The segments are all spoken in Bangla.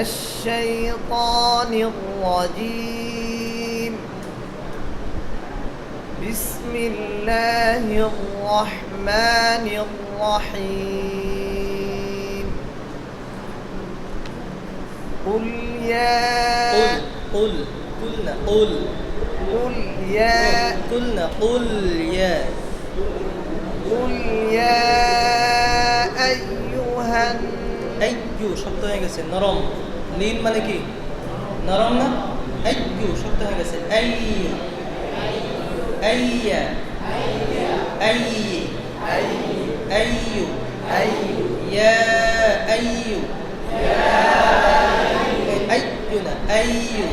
الشيطان الرجيم. بسم الله الرحمن الرحيم. قل يا قل قل قلنا قل. قل يا قلنا قل يا. قل يا أيها الناس আইকু শব্দ হয়ে গেছে নরম। নীল মানে কি? নরম না? আইকু শব্দ হয়ে গেছে। আই আইয়া আই আইয়ু আইয়ু ইয়া আইয়ু আইয়ু না আইয়ু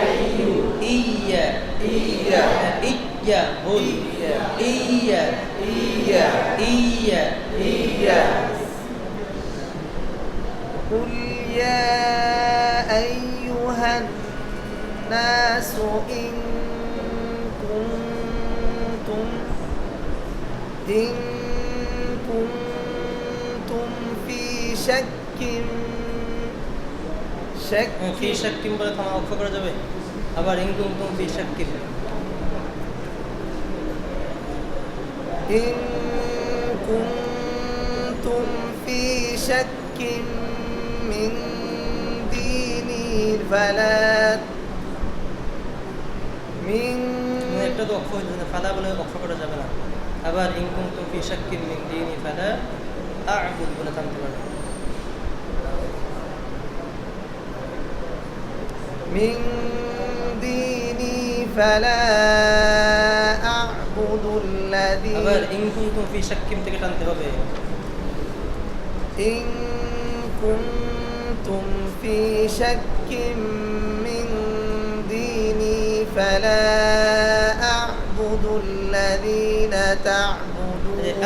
আইয়ু ইয়া ইয়া ইয়া ইয়া ইয়া ইয়া। يا أيها الناس إن كنتم إن كنتم في شك شك ফি শাক্কিম বলে থামা অক্ষ করা যাবে আবার ইনকুম তুম ফি শাক্কিম إن كنتم في شك من ديني فلا من মানে একটা তো অক্ষ হইতে না ফালা বলে অক্ষ করা যাবে না আবার ইনকুম তুম ফি শাক্কিম মিন দিনি ফালা আ'বুদ বলে থামতে পারবে من ديني فلا أعبد الذي আবার ইনকুম তুম ফি শাক্কিম থেকে টানতে হবে إن كنتم في شك من ديني فلا أعبد الذين تعبدون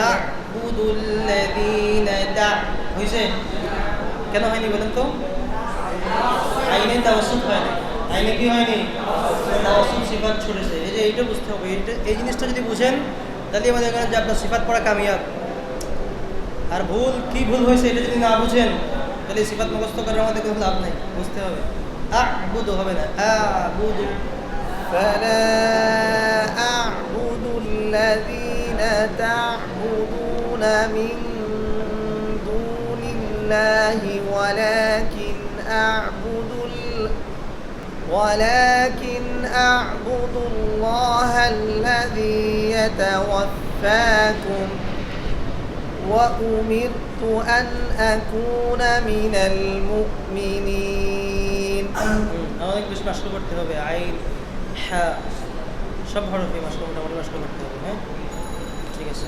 আ'বুদুল্লাযীনা তা হইছে কেন হয়নি বলেন তো আইনে তাওয়াসুত হয়নি আইনে কি হয়নি তাওয়াসুত সিফাত ছড়েছে এই যে এইটা বুঝতে হবে এইটা এই জিনিসটা যদি বুঝেন তাহলে আমাদের এখানে যে আপনার সিফাত পড়া কামিয়াব আর ভুল কি ভুল হয়েছে এটা যদি না বুঝেন তাহলে সিফাত মুখস্থ করার আমাদের কোনো লাভ নাই বুঝতে হবে আ'বুদু হবে না আ'বুদু فلا أعبد الذين تعبدون من دون الله ولكن أعبد ال- ولكن أعبد الله الذي يتوفاكم وأمرت أن أكون من المؤمنين হুম, আমাদের বেশি মাস্ক করতে হবে আইন হ্যাঁ সব হরফে মাস্ক মোটামুটি মাস্ক করতে হবে হ্যাঁ ঠিক আছে